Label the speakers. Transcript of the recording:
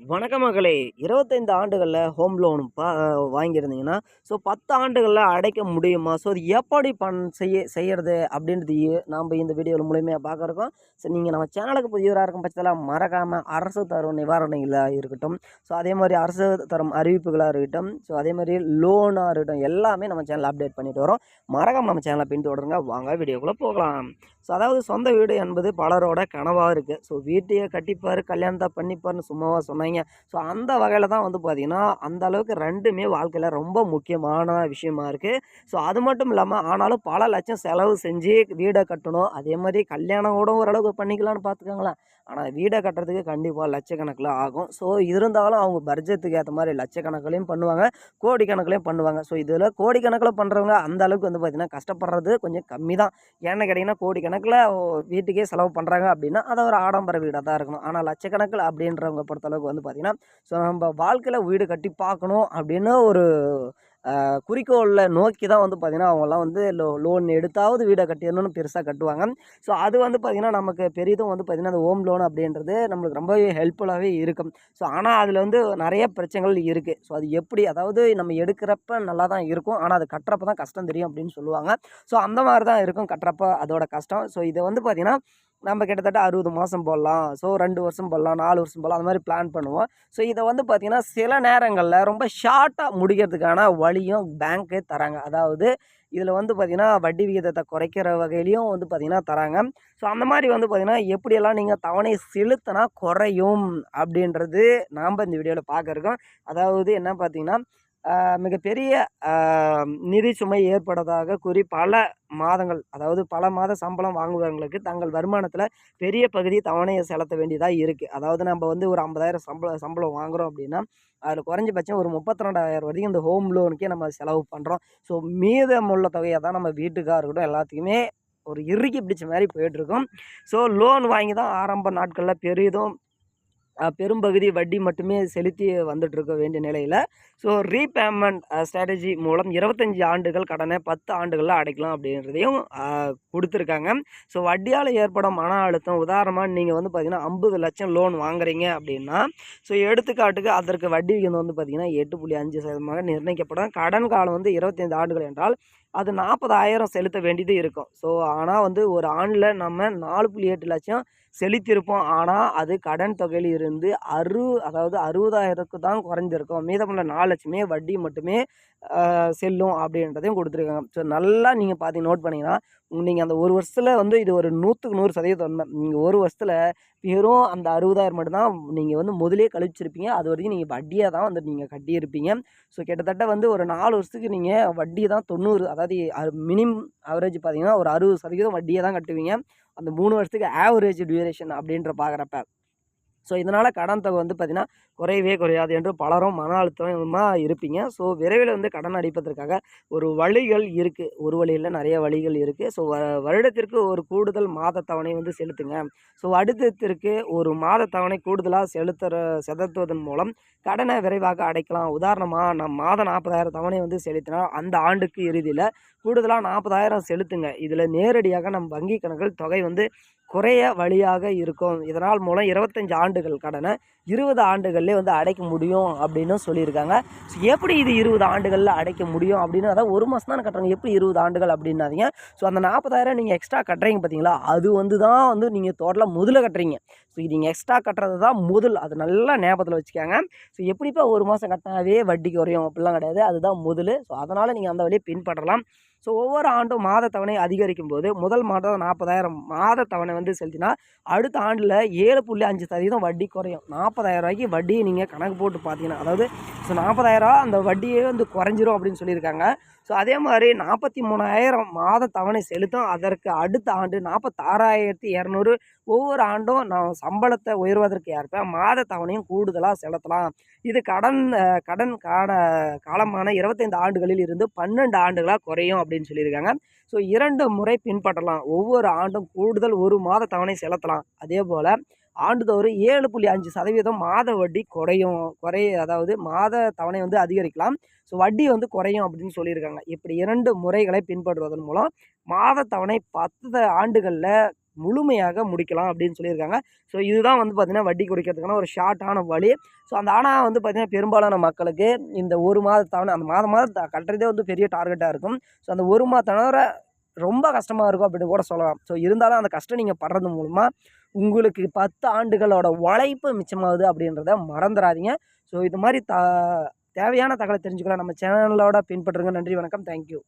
Speaker 1: வணக்கம் மகளே. இருபத்தைந்து ஆண்டுகளில் ஹோம் லோன் பா வாங்கியிருந்தீங்கன்னா ஸோ பத்து ஆண்டுகளில் அடைக்க முடியுமா? ஸோ அது எப்படி பண் செய்ய செய்கிறது அப்படின்றது நாம் இந்த வீடியோவில் முழுமையாக பார்க்குறோம் ஸோ நீங்கள் நம்ம சேனலுக்கு புதியவராக இருக்கும் பட்சத்தில் மறக்காமல் அரசு தரும் நிவாரணங்களாக இருக்கட்டும். ஸோ அதே மாதிரி அரசு தரும் அறிவிப்புகளாக இருக்கட்டும். ஸோ அதே மாதிரி லோனாக இருக்கட்டும் எல்லாமே நம்ம சேனலில் அப்டேட் பண்ணிட்டு வரோம். மறக்காமல் நம்ம சேனலை பின்தொடருங்க. வாங்க வீடியோக்குள்ளே போகலாம். ஸோ அதாவது சொந்த வீடு என்பது பலரோட கனவாக இருக்குது ஸோ வீட்டையே கட்டிப்பார் கல்யாணத்தை பண்ணிப்பார்னு சும்மாவாக சொன்னாங்க ஸோ அந்த வகையில் தான் வந்து பார்த்திங்கன்னா அந்த அளவுக்கு ரெண்டுமே வாழ்க்கையில் ரொம்ப முக்கியமான விஷயமா இருக்குது ஸோ அது மட்டும் இல்லாமல் ஆனாலும் பல லட்சம் செலவு செஞ்சு வீடை கட்டணும். அதே மாதிரி கல்யாணம் கூட ஓரளவுக்கு பண்ணிக்கலாம்னு பார்த்துக்கோங்களேன் ஆனால் வீடை கட்டுறதுக்கு கண்டிப்பாக லட்சக்கணக்கில் ஆகும். ஸோ இருந்தாலும் அவங்க பட்ஜெட்டுக்கு ஏற்ற மாதிரி லட்சக்கணக்கிலையும் பண்ணுவாங்க கோடிக்கணக்கிலையும் பண்ணுவாங்க. ஸோ இதில் கோடிக்கணக்கில் பண்ணுறவங்க அந்த அளவுக்கு வந்து பார்த்திங்கன்னா கஷ்டப்படுறது கொஞ்சம் கம்மி தான் ஏன்னு கேட்டிங்கன்னா கோடிக்கணக்கில் வீட்டுக்கே செலவு பண்ணுறாங்க அப்படின்னா அது ஒரு ஆடம்பர வீடாக தான் இருக்கணும். ஆனால் லட்சக்கணக்கில் அப்படின்றவங்க பொறுத்தளவுக்கு வந்து பார்த்திங்கன்னா ஸோ நம்ம வாழ்க்கையில் வீடு கட்டி பார்க்கணும் அப்படின்னு ஒரு குறிக்கோளில் நோக்கி தான் வந்து பார்த்திங்கன்னா அவங்களாம் வந்து லோ லோன் எடுத்தாவது வீடை கட்டிடணும்னு பெருசாக கட்டுவாங்க. ஸோ அது வந்து பார்த்திங்கன்னா நமக்கு பெரிதும் வந்து பார்த்திங்கன்னா அந்த ஹோம் லோன் அப்படின்றது நம்மளுக்கு ரொம்பவே ஹெல்ப்ஃபுல்லாகவே இருக்கும். ஸோ ஆனால் அதில் வந்து நிறைய பிரச்சனைகள் இருக்குது ஸோ அது எப்படி அதாவது நம்ம எடுக்கிறப்ப நல்லா தான் இருக்கும். ஆனால் அது கட்டுறப்ப தான் கஷ்டம் தெரியும் அப்படின்னு சொல்லுவாங்க. ஸோ அந்த மாதிரி தான் இருக்கும் கட்டுறப்ப அதோட கஷ்டம். ஸோ இதை வந்து பார்த்திங்கன்னா நம்ம கிட்டத்தட்ட அறுபது மாதம் போடலாம். ஸோ ரெண்டு வருஷம் போடலாம் நாலு வருஷம் போடலாம் அந்த மாதிரி பிளான் பண்ணுவோம். ஸோ இதை வந்து பார்த்திங்கன்னா சில நேரங்களில் ரொம்ப ஷார்ட்டாக முடிக்கிறதுக்கான வழியும் பேங்க்கு தராங்க. அதாவது இதில் வந்து பார்த்திங்கன்னா வட்டி விகிதத்தை குறைக்கிற வகையிலையும் வந்து பார்த்திங்கன்னா தராங்க. ஸோ அந்த மாதிரி வந்து பார்த்திங்கன்னா எப்படியெல்லாம் நீங்கள் தவணை செலுத்தினா குறையும் அப்படின்றது நாம் இந்த வீடியோவில் பார்க்க இருக்கோம் அதாவது என்ன பார்த்திங்கன்னா மிகப்பெரிய நிதி சுமை ஏற்படுவதாக கூறி பல மாதங்கள் அதாவது பல மாத சம்பளம் வாங்குபவர்களுக்கு தங்கள் வருமானத்தில் பெரிய பகுதி தவணையை செலுத்த வேண்டியதாக இருக்குது அதாவது நம்ம வந்து ஒரு ஐம்பதாயிரம் சம்பளம் சம்பளம் வாங்குகிறோம் அப்படின்னா அதில் குறைஞ்சபட்சம் ஒரு முப்பத்தி ரெண்டாயிரம் வரைக்கும் இந்த ஹோம் லோனுக்கே நம்ம செலவு பண்ணுறோம் ஸோ மீதமுள்ள தொகையை தான் நம்ம வீட்டுக்காக இருக்கட்டும் எல்லாத்துக்குமே ஒரு இறுக்கி பிடிச்ச மாதிரி போயிட்டுருக்கோம் ஸோ லோன் வாங்கி தான் ஆரம்ப நாட்களில் பெரிதும் பெரும்பகுதி வட்டி மட்டுமே செலுத்தி வந்துட்டுருக்க வேண்டிய நிலையில் ஸோ ரீபேமெண்ட் ஸ்ட்ராட்டஜி மூலம் இருபத்தஞ்சி ஆண்டுகள் கடனை பத்து ஆண்டுகளில் அடைக்கலாம் அப்படின்றதையும் கொடுத்துருக்காங்க. ஸோ வட்டியால் ஏற்படும் மன அழுத்தம் உதாரணமாக நீங்கள் வந்து பார்த்திங்கன்னா ஐம்பது லட்சம் லோன் வாங்குறீங்க அப்படின்னா ஸோ எடுத்துக்காட்டுக்கு அதற்கு வட்டி விகிதம் வந்து பார்த்திங்கன்னா எட்டு புள்ளி அஞ்சு சதவீதமாக நிர்ணயிக்கப்படும். கடன் காலம் வந்து இருபத்தைந்து ஆண்டுகள் என்றால் அது நாற்பதாயிரம் செலுத்த வேண்டியது இருக்கும். ஸோ ஆனால் வந்து ஒரு ஆண்டில் நம்ம நாலு புள்ளி எட்டு லட்சம் செலுத்தியிருப்போம். ஆனால் அது கடன் தொகையில் இருந்து அறு அதாவது அறுபதாயிரத்துக்கு தான் குறைஞ்சிருக்கும். மீதமுள்ள நாலு லட்சமே வட்டி மட்டுமே செல்லும் அப்படின்றதையும் கொடுத்துருக்காங்க. ஸோ நல்லா நீங்கள் பார்த்து நோட் பண்ணிங்கன்னா நீங்கள் அந்த ஒரு வருஷத்தில் வந்து இது ஒரு நூற்றுக்கு நூறு சதவீதம் உண்மை. நீங்கள் ஒரு வருஷத்தில் வெறும் அந்த அறுபதாயிரம் மட்டும்தான் நீங்கள் வந்து முதலே கழிச்சிருப்பீங்க. அது வரைக்கும் நீங்கள் வட்டியாக தான் வந்து நீங்கள் கட்டியிருப்பீங்க. ஸோ கிட்டத்தட்ட வந்து ஒரு நாலு வருஷத்துக்கு நீங்கள் வட்டி தான் தொண்ணூறு அதாவது மினிமம் ஆவரேஜ் பார்த்தீங்கன்னா ஒரு அறுபது சதவீதம் வட்டியை தான் கட்டுவீங்க. அந்த மூணு வருஷத்துக்கு ஆவரேஜ் டியூரேஷன் அப்படின்ற பார்க்குறப்ப ஸோ இதனால் கடன் தொகை வந்து பார்த்திங்கன்னா குறையவே குறையாது என்று பலரும் மன அழுத்தமாக இருப்பீங்க. ஸோ விரைவில் வந்து கடன் அடிப்பதற்காக ஒரு வழிகள் இருக்குது ஒரு வழியில் நிறைய வழிகள் இருக்குது ஸோ வ வருடத்திற்கு ஒரு கூடுதல் மாத தவணை வந்து செலுத்துங்க. ஸோ அடுத்தத்திற்கு ஒரு மாத தவணை கூடுதலாக செலுத்துற செலுத்துவதன் மூலம் கடனை விரைவாக அடைக்கலாம். உதாரணமாக நம் மாதம் நாற்பதாயிரம் தவணை வந்து செலுத்தினா அந்த ஆண்டுக்கு இறுதியில் கூடுதலாக நாற்பதாயிரம் செலுத்துங்க. இதில் நேரடியாக நம் வங்கி கணக்கில் தொகை வந்து குறைய வழியாக இருக்கும். இதனால் மூலம் இருபத்தஞ்சி ஆண்டுகள் கடனை இருபது ஆண்டுகள்லேயே வந்து அடைக்க முடியும் அப்படின்னு சொல்லியிருக்காங்க. ஸோ எப்படி இது இருபது ஆண்டுகளில் அடைக்க முடியும் அப்படின்னு? அதான் ஒரு மாதம் தான் கட்டுறாங்க. எப்படி இருபது ஆண்டுகள் அப்படின்னாதீங்க? ஸோ அந்த நாற்பதாயிரம் நீங்கள் எக்ஸ்ட்ரா கட்டுறீங்க பார்த்தீங்களா? அது வந்து தான் வந்து நீங்கள் தோட்டலாக முதல்ல கட்டுறீங்க. ஸோ நீங்கள் எக்ஸ்ட்ரா கட்டுறது தான் முதல். அது நல்லா ஞாபகத்தில் வச்சுக்காங்க. ஸோ எப்படிப்பா ஒரு மாதம் கட்டினாவே வட்டி குறையும்? அப்படிலாம் கிடையாது. அதுதான் முதல். ஸோ அதனால் நீங்கள் அந்த வழியை பின்பற்றலாம். ஸோ ஒவ்வொரு ஆண்டும் மாத தவணை அதிகரிக்கும் போது முதல் மாதம் நாற்பதாயிரம் மாத தவணை வந்து செலுத்தினா அடுத்த ஆண்டில் ஏழு புள்ளி அஞ்சு சதவீதம் வட்டி குறையும். நாற்பதாயிரம் ரூபாய்க்கு வட்டியை நீங்கள் கணக்கு போட்டு பார்த்தீங்கன்னா அதாவது ஸோ நாற்பதாயிரம் அந்த வட்டியே வந்து குறைஞ்சிரும் அப்படின்னு சொல்லியிருக்காங்க. ஸோ அதே மாதிரி நாற்பத்தி மூணாயிரம் மாத தவணை செலுத்தும். அதற்கு அடுத்த ஆண்டு நாற்பத்தாறாயிரத்தி இரநூறு ஒவ்வொரு ஆண்டும் நான் சம்பளத்தை உயர்வதற்கு ஏற்ப மாத தவணையும் கூடுதலாக செலுத்தலாம். இது கடன் கடன் கால காலமான இருபத்தைந்து ஆண்டுகளில் இருந்து பன்னெண்டு ஆண்டுகளாக குறையும் அப்படின்னு சொல்லியிருக்காங்க. ஸோ இரண்டு முறை பின்பற்றலாம். ஒவ்வொரு ஆண்டும் கூடுதல் ஒரு மாத தவணை செலுத்தலாம். அதே போல் ஆண்டுதோறும் ஏழு புள்ளி அஞ்சு சதவீதம் மாத வட்டி குறையும். குறைய அதாவது மாத தவணை வந்து அதிகரிக்கலாம். ஸோ வட்டி வந்து குறையும் அப்படின்னு சொல்லியிருக்காங்க. இப்படி இரண்டு முறைகளை பின்பற்றுவதன் மூலம் மாத தவணை பத்து ஆண்டுகளில் முழுமையாக முடிக்கலாம் அப்படின்னு சொல்லியிருக்காங்க. ஸோ இதுதான் வந்து பார்த்திங்கன்னா வட்டி குறைக்கிறதுக்கான ஒரு ஷார்ட்டான வழி. ஸோ அந்த ஆனால் வந்து பார்த்திங்கன்னா பெரும்பாலான மக்களுக்கு இந்த ஒரு மாத தவணை அந்த மாதம் மாதம் கட்டுறதே வந்து பெரிய டார்கெட்டாக இருக்கும். ஸோ அந்த ஒரு மாத தவிர ரொம்ப கஷ்டமாக இருக்கும் அப்படின்னு கூட சொல்லலாம். ஸோ இருந்தாலும் அந்த கஷ்டம் நீங்கள் படுறது மூலமாக உங்களுக்கு பத்து ஆண்டுகளோட உழைப்பு மிச்சமாகுது அப்படின்றத மறந்துடாதீங்க ஸோ இது மாதிரி த தேவையான தகவலை தெரிஞ்சுக்கலாம். நம்ம சேனலோட பின்பற்றுங்க. நன்றி வணக்கம். தேங்க்யூ